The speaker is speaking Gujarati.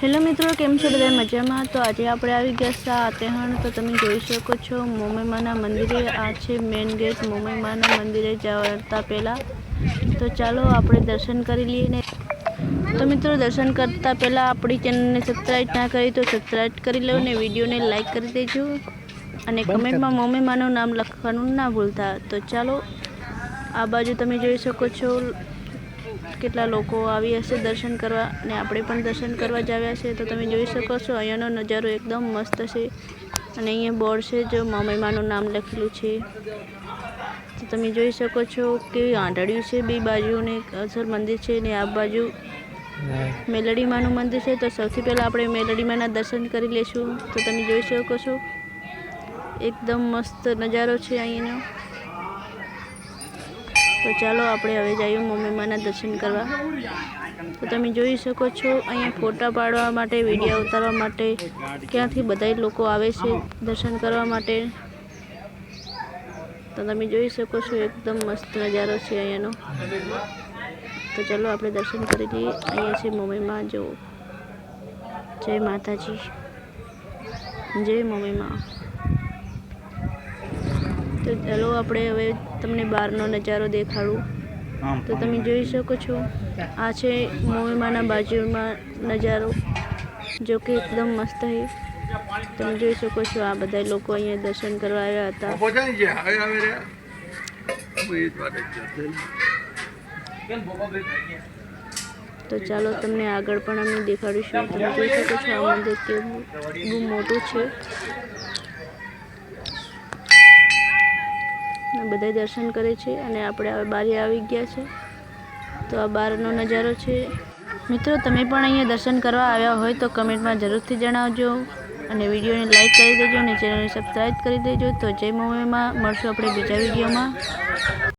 હેલો મિત્રો કેમ છો બધા મજામાં? તો આજે આપણે આવી ગયા છે આતેહણ તો તમે જોઈ શકો છો મોમેમાના મંદિરે આ છે મેઇન ગેટ મોમેમાના મંદિરે જતા પહેલાં તો ચાલો આપણે દર્શન કરી લઈએ ને. તો મિત્રો દર્શન કરતાં પહેલાં આપણી ચેનલને સબસ્ક્રાઈબ ના કરી તો સબસ્ક્રાઈબ કરી લો ને. વિડીયોને લાઈક કરી દેજો. અને કમેન્ટમાં મોમેમાનું નામ લખવાનું ના ભૂલતા. તો ચાલો આ બાજુ તમે જોઈ શકો છો કેટલા લોકો આવી હશે દર્શન કરવા અને આપણે પણ દર્શન કરવા જ આવ્યા છે. તો તમે જોઈ શકો છો અહીંયાનો નજારો એકદમ મસ્ત છે અને અહીંયા બોર્ડ છે જો મમ્મીમાનું નામ લખેલું છે. તો તમે જોઈ શકો છો કે આંધળિયું છે બે બાજુને અસર મંદિર છે ને આ બાજુ મેલડીમાનું મંદિર છે. તો સૌથી પહેલાં આપણે મેલડીમાના દર્શન કરી લઈશું તો તમે જોઈ શકો છો એકદમ મસ્ત નજારો છે અહીંનો. તો ચાલો આપણે હવે જઈએ મમ્મીમાના દર્શન કરવા. તો તમે જોઈ શકો છો, અહીંયા ફોટા પાડવા માટે, વીડિયો ઉતારવા માટે, ક્યાંથી બધા લોકો આવે છે દર્શન કરવા માટે. તો તમે જોઈ શકો છો, એકદમ મસ્ત નજારો છે અહીંયાનો. તો ચાલો આપણે દર્શન કરી લઈએ. અહીંયા છે મમ્મીમાં જો જય માતાજી. જય મમ્મીમાં તો ચાલો આપણે હવે તમને બહારનો નજારો દેખાડું. તો તમે જોઈ શકો છો આ છે મોવીમાના બાજુમાં નજારો જો કે એકદમ મસ્ત છે. તમે જોઈ શકો છો આ બધા લોકો અહીંયા દર્શન કરવા આવ્યા હતા. તો ચાલો તમને આગળ પણ અમે દેખાડીશું તમે જોઈ શકો છો આ મંદિર કેવું બહુ મોટું છે. બધા દર્શન કરે છે અને આપણે હવે બારે આવી ગયા છે. તો આ બહારનો નજારો છે. મિત્રો, તમે પણ અહીંયા દર્શન કરવા આવ્યા હોય તો કમેન્ટમાં જરૂરથી જણાવજો અને વિડીયોને લાઇક કરી દેજો અને ચેનલને સબસ્ક્રાઈબ કરી દેજો. તો જય મુંબઈમાં મળશું આપણે બીજા વિડીયોમાં.